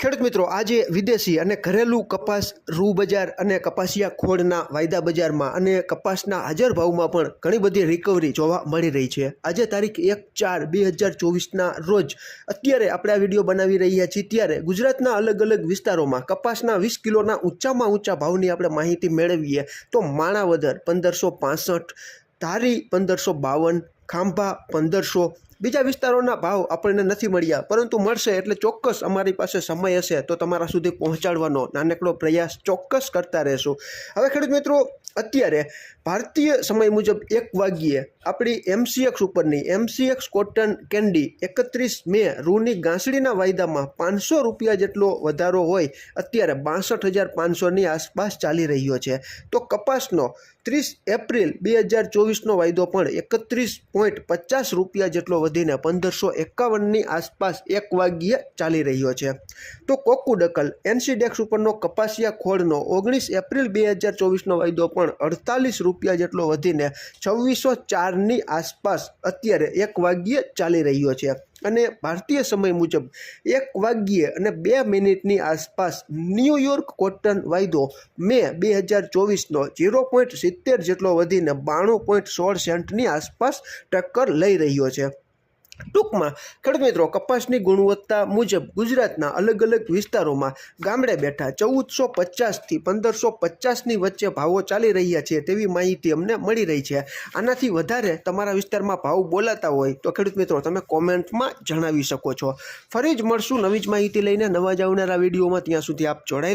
ખેડૂત મિત્રો, આજે વિદેશી અને ઘરેલું કપાસ રૂ બજાર અને કપાસિયા ખોળના વાયદા બજારમાં અને કપાસના હાજર ભાવમાં પણ ઘણી બધી રિકવરી જોવા મળી રહી છે. આજે તારીખ એક ચાર બે હજાર ચોવીસના રોજ અત્યારે આપણે આ વીડિયો બનાવી રહ્યા છીએ. ત્યારે ગુજરાતના અલગ અલગ વિસ્તારોમાં કપાસના વીસ કિલોના ઊંચામાં ઊંચા ભાવની આપણે માહિતી મેળવીએ તો માણાવદર પંદરસો પાસઠ, ધારી પંદરસો બાવન, ખાંભા પંદરસો બીજા વિસ્તારોના ભાવ આપણને નથી મળ્યા, પરંતુ મળશે એટલે ચોક્કસ અમારી પાસે સમય હશે તો તમારા સુધી પહોંચાડવાનો નાનકડો પ્રયાસ ચોક્કસ કરતા રહેશું. હવે ખેડૂત મિત્રો અત્યારે ભારતીય સમય મુજબ એક વાગ્યે આપણી એમસીએક્સ ઉપરની એમસીએક્સ કોટન કેન્ડી એકત્રીસ મે રૂની ગાંસડીના વાયદામાં પાંચસો રૂપિયા જેટલો વધારો હોય, અત્યારે બાસઠ હજાર પાંચસોની આસપાસ ચાલી રહ્યો છે. તો કપાસનો ત્રીસ એપ્રિલ બે હજાર ચોવીસનો વાયદો પણ એકત્રીસ પોઈન્ટ પચાસ રૂપિયા જેટલો વધીને પંદરસો એકાવનની આસપાસ એક વાગ્યે ચાલી રહ્યો છે. તો કોકુડકલ એનસીડેક્સ ઉપરનો કપાસિયા ખોળનો ઓગણીસ એપ્રિલ બે હજાર ચોવીસનો વાયદો પણ અડતાલીસ રૂપિયા જેટલો વધીને છવ્વીસો ચારની આસપાસ અત્યારે એક વાગ્યે ચાલી રહ્યો છે. અને ભારતીય સમય મુજબ એક વાગ્યે અને બે મિનિટની આસપાસ ન્યૂયોર્ક કોટન વાયદો મે બે હજાર ચોવીસનો ઝીરો પોઈન્ટ સિત્તેર જેટલો વધીને બાણું પોઈન્ટ સોળ સેન્ટની આસપાસ ટક્કર લઈ રહ્યો છે. ટૂંકમાં, ખેડૂત મિત્રો, કપાસની ગુણવત્તા મુજબ ગુજરાતના અલગ અલગ વિસ્તારોમાં ગામડે બેઠા ચૌદસો પચાસથી પંદરસો પચાસની વચ્ચે ભાવો ચાલી રહ્યા છે તેવી માહિતી અમને મળી રહી છે. આનાથી વધારે તમારા વિસ્તારમાં ભાવ બોલાતા હોય તો ખેડૂત મિત્રો, તમે કોમેન્ટમાં જણાવી શકો છો. ફરી જ મળશું નવી જ માહિતી લઈને નવા જ આવનારા વિડીયોમાં. ત્યાં સુધી આપ જોડાયેલા